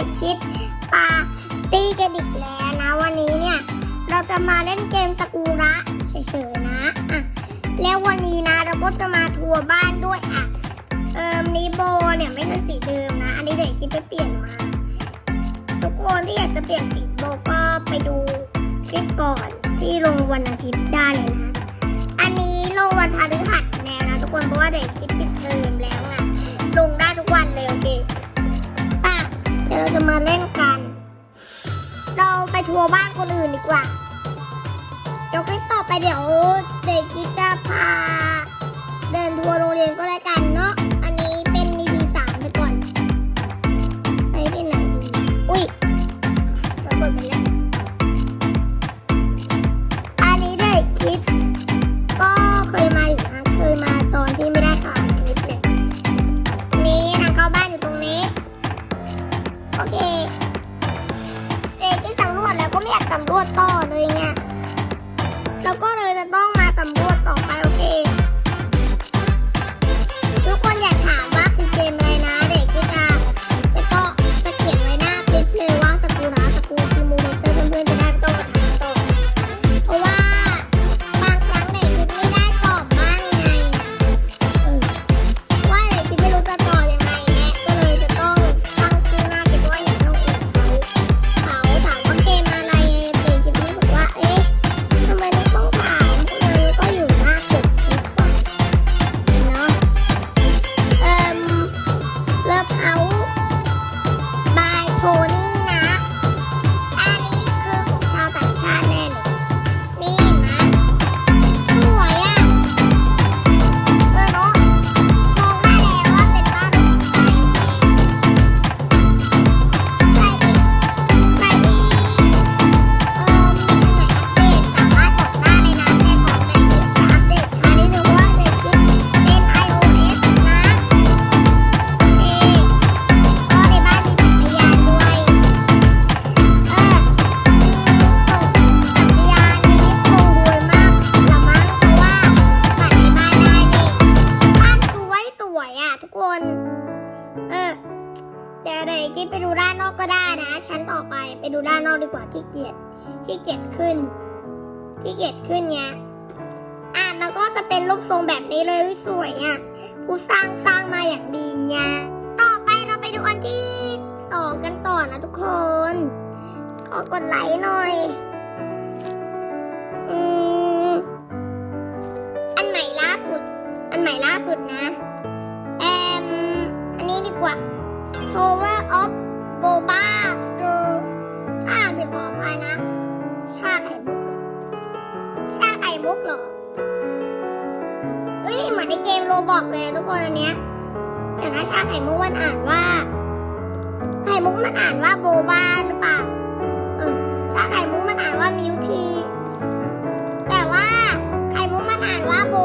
ด็กคิดปาตี้กันอีกแล้วนะ วันนี้เนี่ย เราจะมาเล่นเกมสกูระเฉยๆนะอะแล้ววันนี้นะเราก็จะมาทัวร์บ้านด้วยอะเอิมนีโบเนี่ยไม่ใช่สีเดิมนะ อันนี้เด็กคิดไปเปลี่ยนมา ทุกคนที่อยากจะเปลี่ยนสีโบก็ไปดูคลิปก่อนที่ลงวันอาทิตย์ได้เลยนะ อันนี้ลงวันพฤหัสแน่นะทุกคนเพราะว่าเด็กคิดปิดเทอมแล้วไง มาเล่นกัน เราไปทัวร์บ้านคนอื่นดีกว่า เดี๋ยวคลิปต่อไปเดี๋ยวเด็กกิ๊จะพา เดินทัวร์โรงเรียนก็ได้กันเนาะ สร้างสร้างมาอย่างดีไงต่อไปเราไปดูอันที่สองกันต่อนะทุกคน ขอกดไลค์หน่อยอืมอันใหม่ล่าสุด อันใหม่ล่าสุดนะแอมอันนี้ดีกว่า Tower of Boba Stu ถ้าอ่านผิดขออภายนะ ชาไข่มุกชาไข่มุกเหรอ เหมือนในเกมโรบอกเลยทุกคนอันเนี้ยแต่นะชาไข่มุกมันอ่านว่า ไข่มุกมันอ่านว่าโบบ้าหรือเปล่าเออชาไข่มุกมันอ่านว่ามิวที แต่ว่าไข่มุกมันอ่านว่าโบ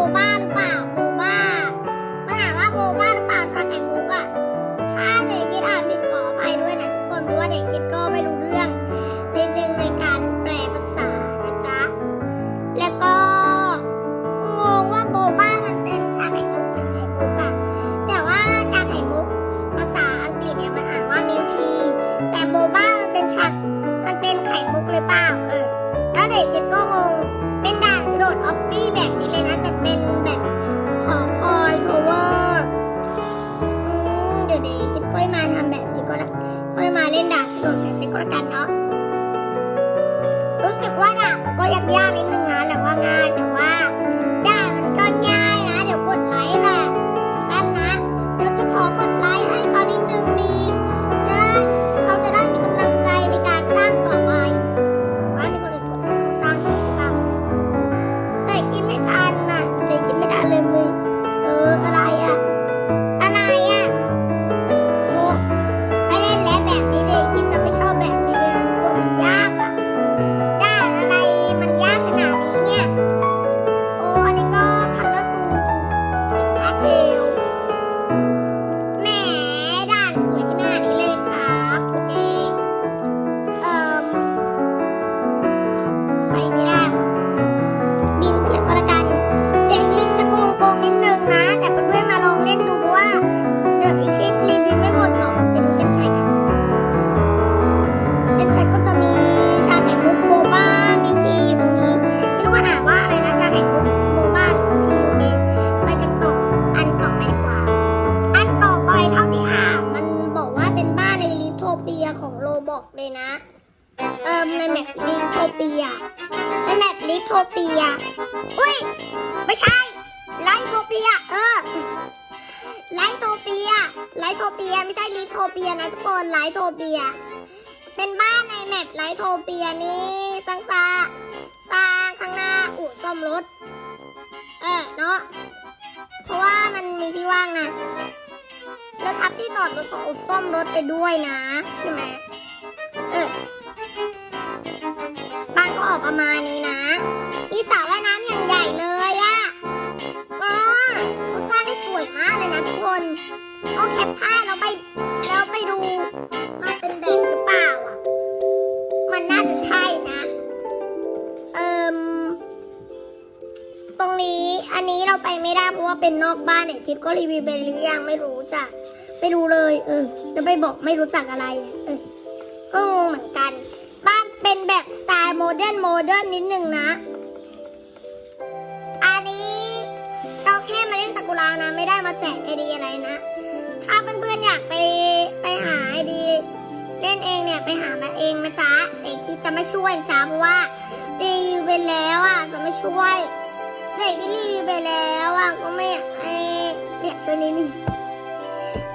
Deus. ไลโทเปียไม่ใช่ลิโทเปียนะทุกคนไลโทเปีย เป็นบ้านในแมปไลโทเปียนี่สร้างสร้าสร้างข้างหน้าอู่ซ่อมรถ เออเนาะเพราะว่ามันมีที่ว่างนะแล้วทับที่จอดรถของอู่ซ่อมรถไปด้วยนะใช่ไหมเออบ้านก็ออกประมาณนี้นะมีสระว่าย แคปภาพแล้วไปแล้วไปดูมาเป็นแบบหรือเปล่าอะ มันน่าจะใช่นะเอิมตรงนี้อันนี้เราไปไม่ได้เพราะว่าเป็นนอกบ้านเนี่ยคิดก็รีวิวไปหรือยังไม่รู้จ้ะไปดูเลย เออ จะไปบอกไม่รู้จักอะไรเออก็งงเหมือนกัน บ้านเป็นแบบสไตล์โมเดิร์นโมเดิร์นนิดนึงนะอันนี้เราแค่มาเล่นซากุระนะ ไม่ได้มาแจกไอเดียอะไรนะากไปไปหาไอดีเล่นเองเนี่ยไปหามาเองนะจ๊ะเอกคิดจะไม่ช่วยจ๊ะเพราะว่ารีวิวไปแล้วอะจะไม่ช่วยเด็กที่รีวิวไปแล้วอะก็ไม่เอยากให้อยากช่วยนิดนึง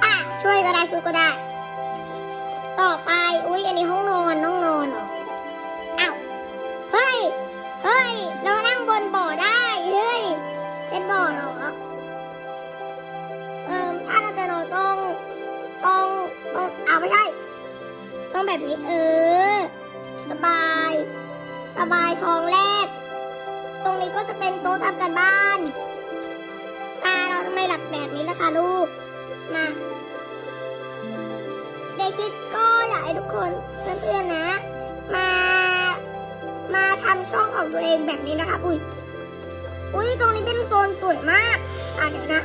อะช่วยก็ได้ช่วยก็ได้ ต่อไปอุ้ยอันนี้ห้องนอนห้องนอนเหรออ้าวเฮ้ยเฮ้ยเรานั่งบนบ่อได้เฮ้ยเป็นบ่อเหรอ ต้องแบบนี้เออ สบาย สบายท้องแรก ตรงนี้ก็จะเป็นโต๊ะทำการบ้านตาเราทำไมหลับแบบนี้ล่ะคะลูก มาเดคิดก็อยากให้ทุกคนเพื่อนๆนะ มา มาทำช่องของตัวเองแบบนี้นะคะ อุ้ยอุ้ยตรงนี้เป็นโซนสวยมาก อะเดี๋ยวนะ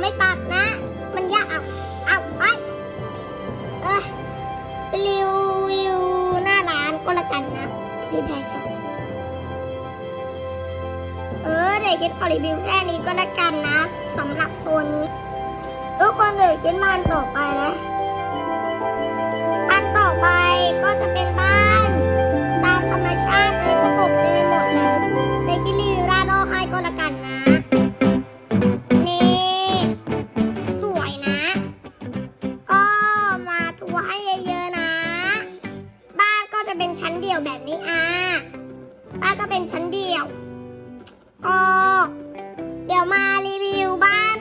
ไม่ปรับนะ มันยากเอาเอาไปเออไปรีวิวหน้าร้านก็แล้วกันนะรีแพร์ช็อปเออเด็กคิดขอรีวิวแค่นี้ก็แล้วกันนะสำหรับโซนนี้ทุกคนเด็กคิดมาอันต่อไปนะอันต่อไปก็จะเป็น ก็เป็นชั้นเดี่ยวก็เดี๋ยวมารีวิวบ้าน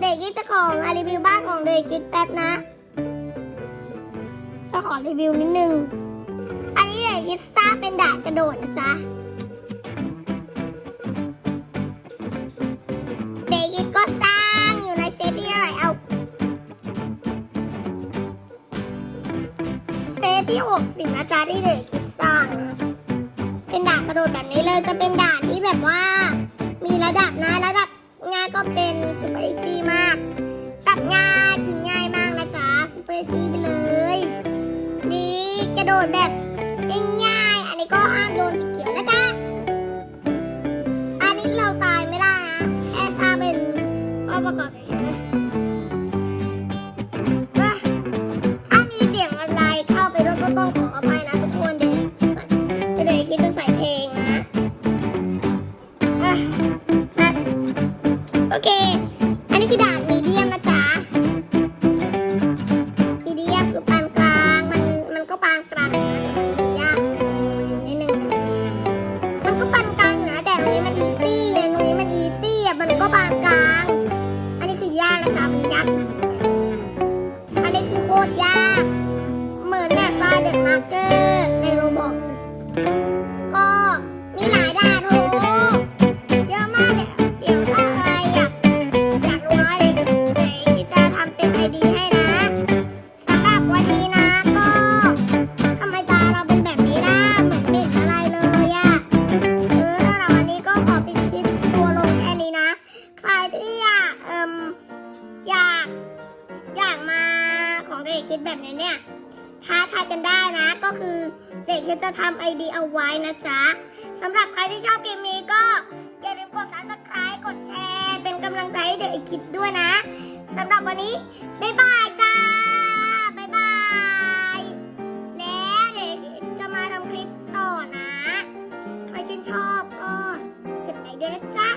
เด็กคิดจะของมารีวิวบ้านของเด็กคิดแป๊บนะ ก็ขอรีวิวนิดนึง อันนี้เด็กคิดสร้างเป็นดานกระโดดนะจ๊ะเด็กคิดก็สร้างอยู่ในเซฟที่อะไรเอาเซฟที่หกสิบนะจ๊ะที่เด็กคิดสร้างนะ เป็นด่านกระโดดแบบนี้เลยจะเป็นด่านที่แบบว่า มีระดับนะระดับง่ายก็เป็นซูเปอร์อีซี่มากระดับง่ายคือง่ายมากนะจ๊ะซูเปอร์อีซี่ไปเลย นี่กระโดดแบบง่ายๆอันนี้ก็ห้ามโดนสีเขียวนะจ๊ะอันนี้เราตายไม่ได้นะแค่สร้างเป็นข้อประกอบ เด็กจะทำไอเดียเอาไว้นะจ๊ะสำหรับใครที่ชอบเกมนี้ก็อย่าลืมกด subscribe กดแชร์ เป็นกำลังใจให้เด็กอีกคลิปด้วยนะสำหรับวันนี้ บ๊ายบายจ้า บ๊ายบาย แล้วเด็กจะมาทำคลิปต่อนะ ใครชื่นชอบก็กดไลค์ด้วยนะจ๊ะ